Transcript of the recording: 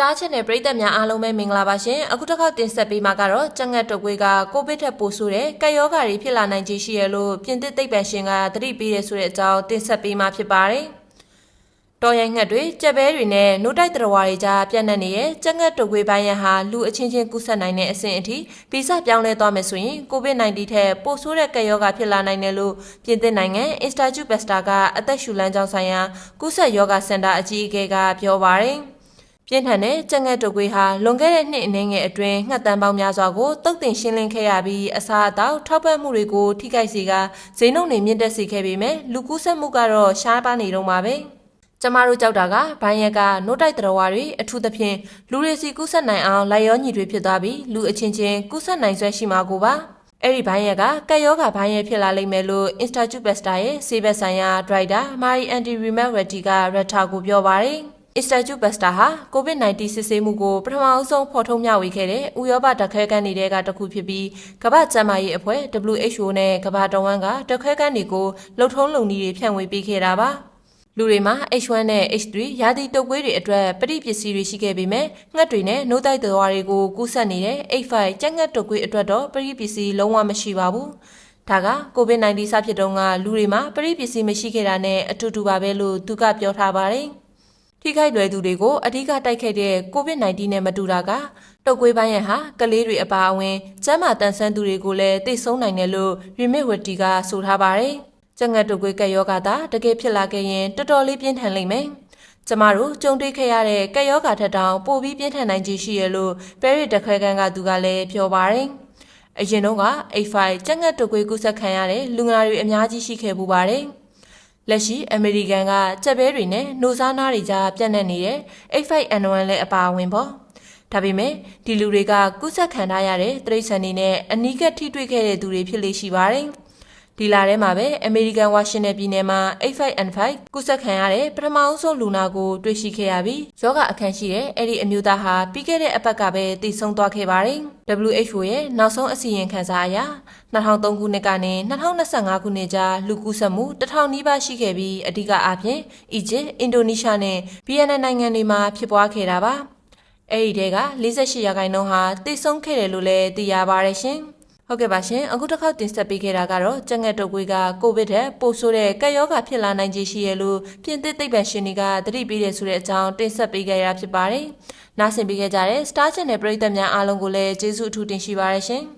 Star Channel ပရိသတ်များအားလုံးပဲမင်္ဂလာပါရှင်အခုတစ်ခါတင်ဆက်ပေးမှာကတော့ကြက်ငတ်တုပ်ကွေးကကိုဗစ်ထက်ပိုဆိုးတဲ့ကက်ယောဂါတွေဖြစ်လာနိုင်ခြေရှိရလို့ပြင်သစ်သိပ္ပံရှင်ကသတိပေးရဆိုတဲ့အကြောင်းတင်ဆက်ပေးမှာဖြစ်ပါတယ်တော်ရိုင်းငှက်တွေကြက်ဘဲတွေနဲ့နို့တိုက်တရဝါတွေကြားပြန့်နှံ့နေတဲ့ကြက်ငတ်တုပ်ကွေးပိုင်းရန်ဟာလူအချင်းချင်းကူးစက်နိုင်တဲ့အဆင့်အထိဗီဇပြောင်းလဲသွားမယ်ဆိုရင် COVID-19 ထက်ပိုဆိုးတဲ့ကက်ယောဂါဖြစ်လာနိုင်တယ်လို့ပြင်သစ်နိုင်ငံ Institut Pasteur ကအသက်ရှူလမ်းကြောင်းဆိုင်ရာကူးစက်ယောဂစင်တာအကြီးအကဲကပြောပါတယ် ပြင်းထန်တဲ့ကြက်ငတ်တုပ်ကွေးဟာလွန်ခဲ့တဲ့နှစ်အနည်းငယ်အတွင်းငှက်တန်းပေါင်းများစွာကိုတုတ်တင်ရှင်းလင်းခဲ့ရပြီးအစားအသောက်ထောက်ပံ့မှုတွေကိုထိခိုက်စေကဈေးနှုန်းတွေမြင့်တက်စေခဲ့ပေမဲ့လူကူးစက်မှုကတော့ရှားပါနေတော့မှာပဲ။ကျမတို့ကြောက်တာကဘိုင်းရက်ကနို့တိုက်တရဝါတွေအထူးသဖြင့်လူတွေစီကူးစက်နိုင်အောင်လိုက်ရောညီတွေဖြစ်သွားပြီးလူအချင်းချင်းကူးစက်နိုင်ဆွဲရှိမှာကိုပါ။အဲ့ဒီဘိုင်းရက်ကကက်ယောဂါဘိုင်းရက်ဖြစ်လာလိမ့်မယ်လို့ Institute Pasteur ရဲ့ဆေးဘက်ဆိုင်ရာဒရိုက်တာမာရီအန်တီရီ မက်ရတီကရထာကိုပြောပါတယ်။ Institute Pasteur ဟာ COVID-19 စစ်ဆေးမှုကိုပထမအဆုံးဖော်ထုတ်မျှဝေခဲ့တဲ့ဥရောပဓာတ်ခွဲခန်းတွေကတစ်ခုဖြစ်ပြီးကမ္ဘာ့ကျန်းမာရေးအဖွဲ့ WHO နဲ့ကမ္ဘာတော်ဝန်ကဓာတ်ခွဲခန်းတွေကိုလှုပ်ထုံးလုံနည်းတွေဖြန့်ဝေပေးခဲ့တာပါ။လူတွေမှာ H1 နဲ့ H3 ရာသီတုပ်ကွေးတွေအတွက်ပဋိပစ္စည်းတွေရှိခဲ့ပေမဲ့ငှက်တွေနဲ့နှုတ်တိုက်သွားတွေကိုကူးစက်နေတဲ့ H5 ကြက်ငှက်တုပ်ကွေးအတွက်တော့ပဋိပစ္စည်းလုံးဝမရှိပါဘူး။ဒါက COVID-19 စဖြစ်တုန်းကလူတွေမှာပဋိပစ္စည်းမရှိခဲ့တာနဲ့အတူတူပါပဲလို့သူကပြောထားပါတယ်။ ထိခိုက်လွယ်သူတွေကိုအဓိကတိုက်ခိုက်တဲ့ COVID-19 နဲ့မတူတာကတုပ်ကွေးပိုင်းရန်ဟာကလေးတွေအပါအဝင်ကျန်းမာတန်ဆန်းသူတွေကိုလည်းသိဆုံးနိုင်တယ်လို့ရီမစ်ဝတီကဆိုထားပါတယ်။ကျငတ်တုပ်ကွေးကက်ယောဂါသာတကယ်ဖြစ်လာခဲ့ရင်တော်တော်လေးပြင်းထန်လိမ့်မယ်။ကျမတို့ကြုံတွေ့ခဲ့ရတဲ့ကက်ယောဂါထက်တောင်ပိုပြီးပြင်းထန်နိုင်ခြေရှိရလို့ပဲရစ်တခွဲကန်ကသူကလည်းပြောပါတယ်။အရင်တော့က A5 ကျငတ်တုပ်ကွေးကူးစက်ခံရတဲ့လူငါတွေအများကြီးရှိခဲ့ပူပါတယ်။ လက်ရှိအမေရိကန်ကကြက်ဘဲတွေနဲ့နှိုစားနားတွေကြားပြန့်နှံ့နေတဲ့ H5N1 လည်းအပါအဝင်ပေါ့ဒါပေမဲ့ဒီလူတွေကကုသခံထားရတဲ့တရိတ်ဆန်တွေနဲ့အနီးကပ်ထိတွေ့ခဲ့တဲ့သူတွေဖြစ်လေရှိပါတယ် ဒီလာထဲမှာပဲအမေရိကန်ဝါရှင်တန်ပြည်နယ်မှာ H5N5 ကုသခံရတဲ့ပထမအဆုံးလူနာကိုတွေ့ရှိခဲ့ရပြီးယောဂအခန်းရှိတဲ့အဲ့ဒီအမျိုးသားဟာပြီးခဲ့တဲ့အပတ်ကပဲတည်ဆုံသွားခဲ့ပါတယ်။ WHO ရဲ့နောက်ဆုံးအစီရင်ခံစာအရ2003ခုနှစ်ကနေ2025ခုနှစ်ကြားလူကူးစက်မှု1000နီးပါးရှိခဲ့ပြီးအဓိကအားဖြင့်အီဂျစ်၊အင်ဒိုနီးရှားနဲ့ဗီယက်နမ်နိုင်ငံတွေမှာဖြစ်ပွားခဲ့တာပါ။အဲ့ဒီတဲက48ရာခိုင်နှုန်းဟာတည်ဆုံခဲ့တယ်လို့လည်းသိရပါတယ်ရှင်။ ဟုတ်ကဲ့ပါရှင်အခုတစ်ခေါက်တင်ဆက်ပေးခဲ့တာကတော့ကြက်ငတ်တုပ်ကွေးကကိုဗစ်ထက်ပိုဆိုးတဲ့ကက်ယောဂါဖြစ်လာနိုင်ခြေရှိရလို့ပြင်သစ်သိပ္ပံရှင်တွေကသတိပေးတယ်ဆိုတဲ့အကြောင်းတင်ဆက်ပေးခဲ့ရဖြစ်ပါတယ်။နားဆင်ပေးခဲ့ကြတဲ့ Star Channel ပရိသတ်များအားလုံးကိုလည်းကျေးဇူးအထူးတင်ရှိပါရရှင်။